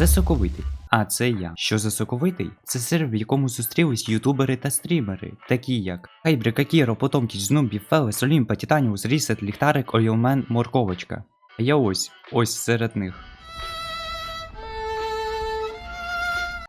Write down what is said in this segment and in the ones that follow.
Це соковитий. А це я. Що за соковитий? Це сервер, в якому зустрілись ютубери та стрімери, такі як Хайбри, Какіро, Потомкіч, Знубі, Фелес, Олімпа, Титаніус, Рісет, Ліхтарик, Ойомен, Морковочка. А я ось, ось серед них.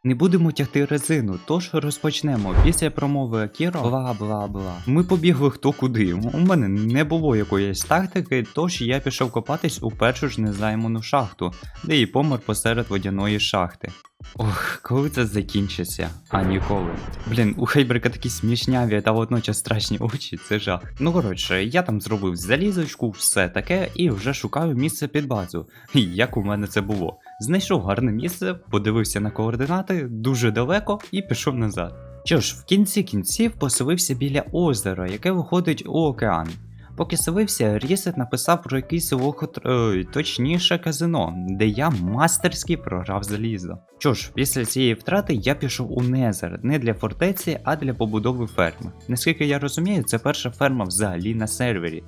Не будемо тягти резину, тож розпочнемо. Після промови Акіро бла бла бла. Ми побігли хто куди. У мене не було якоїсь тактики, тож я пішов копатись у першу ж незайману шахту, де і помер посеред водяної шахти. Ох, коли це закінчиться? А ніколи. Блін, у Хейбрика такі смішняві та водночас страшні очі, це жах. Ну коротше, я там зробив залізочку, все таке, і вже шукаю місце під базу. Як у мене це було? Знайшов гарне місце, подивився на координати дуже далеко і пішов назад. Що ж, в кінці кінців поселився біля озера, яке виходить у океан. Поки сивився, Рісет написав про якийсь село, котр- точніше казино, де я мастерськи програв залізо. Що ж, після цієї втрати я пішов у Незер не для фортеці, а для побудови ферми. Наскільки я розумію, це перша ферма взагалі на сервері.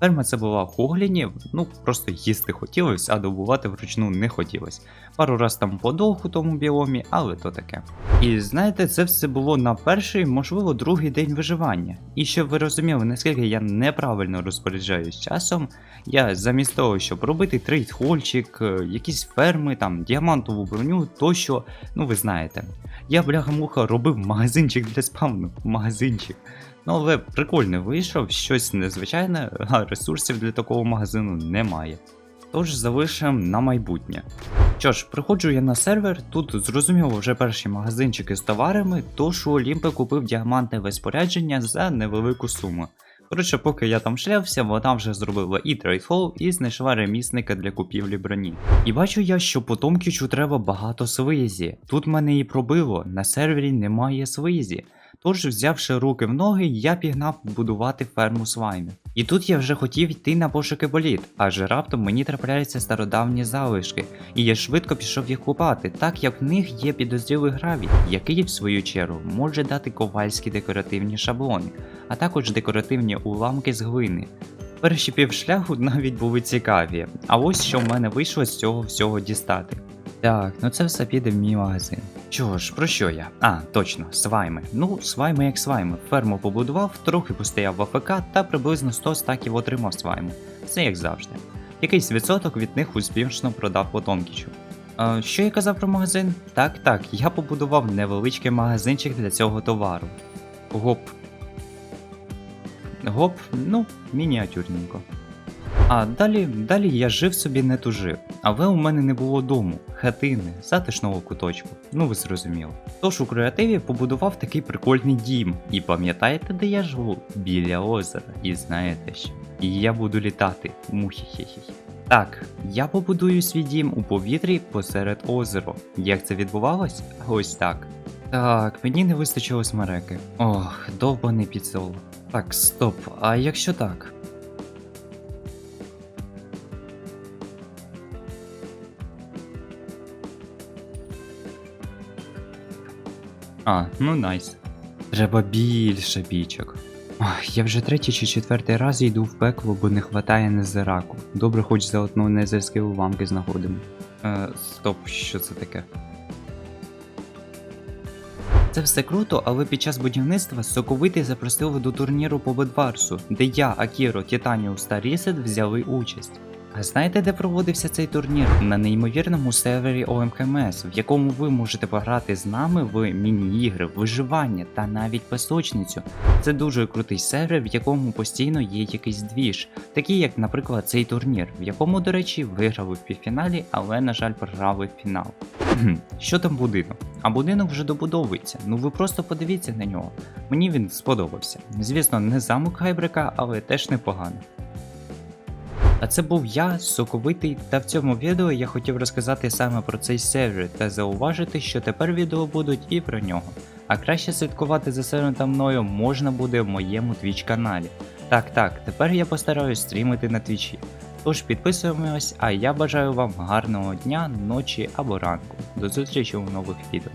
Ферма це була в Хогліні, ну просто їсти хотілося, а добувати вручну не хотілося. Пару раз там подовг тому біомі, але то таке. І знаєте, це все було на перший, можливо, другий день виживання. І щоб ви розуміли, наскільки я неправильно розпоряджаюсь часом, я замість того, щоб робити трейд-хольчик, е, якісь ферми, там, діамантову броню тощо, ну ви знаєте. Я бляха-муха робив магазинчик для спавну, магазинчик. Ну, але прикольно вийшов, щось незвичайне, а ресурсів для такого магазину немає. Тож залишимо на майбутнє. Що ж, приходжу я на сервер, тут зрозуміло вже перші магазинчики з товарами, тож у Олімпи купив діамантове спорядження за невелику суму. Коротше, поки я там шлявся, вона вже зробила і трейдхол, і знайшла ремісника для купівлі броні. І бачу я, що потомкічу треба багато свизі. Тут мене і пробило, на сервері немає свизі. Тож, взявши руки в ноги, я пігнав будувати ферму слаймів. І тут я вже хотів йти на пошуки боліт, аже раптом мені трапляються стародавні залишки, і я швидко пішов їх купати, так як в них є підозрілий гравій, який, в свою чергу, може дати ковальські декоративні шаблони, а також декоративні уламки з глини. Перші півшляху навіть були цікаві, а ось що в мене вийшло з цього всього дістати. Так, ну це все піде в мій магазин. Чого ж, про що я? А, точно, свайми. Ну, свайми як свайми. Ферму побудував, трохи постояв в АФК та приблизно 100 стаків отримав свайму. Все як завжди. Якийсь відсоток від них успішно продав потомкічу. А, що я казав про магазин? Так, так, я побудував невеличкий магазинчик для цього товару. Гоп. Гоп, ну, мініатюрненько. А далі, далі я жив собі не тужив, але у мене не було дому, хатини, затишного куточку, ну ви зрозуміли. Тож у креативі побудував такий прикольний дім. І пам'ятаєте, де я живу? Біля озера. І знаєте що? І я буду літати. Мухі-хі-хі. Так, я побудую свій дім у повітрі посеред озера. Як це відбувалось? Ось так. Так, мені не вистачило смереки. Ох, довбаний підсол. Так, стоп, а якщо так? А, ну найс. Треба більше бічок. Ох, я вже третій чи четвертий раз йду в пекло, бо не хватає незираку. Добре, хоч за одну незерські уламки знаходимо. Е, стоп, що це таке? Це все круто, але під час будівництва соковитий запросили до турніру по Бедварсу, де я, Акіро, Титаніус та Рісет взяли участь. А знаєте, де проводився цей турнір? На неймовірному сервері ОМКМС, в якому ви можете пограти з нами в міні-ігри, виживання та навіть песочницю. Це дуже крутий сервер, в якому постійно є якийсь двіж, такий як, наприклад, цей турнір, в якому, до речі, виграли в півфіналі, але, на жаль, програли фінал. Що там будинок? А будинок вже добудовується. Ну ви просто подивіться на нього. Мені він сподобався. Звісно, не замок Хайбрика, але теж непогано. А це був я, соковитий, та в цьому відео я хотів розказати саме про цей сервер та зауважити, що тепер відео будуть і про нього. А краще слідкувати за сервером та мною можна буде в моєму твіч каналі. Так, так, тепер я постараюсь стрімити на твічі. Тож підписуємось, а я бажаю вам гарного дня, ночі або ранку. До зустрічі у нових відео.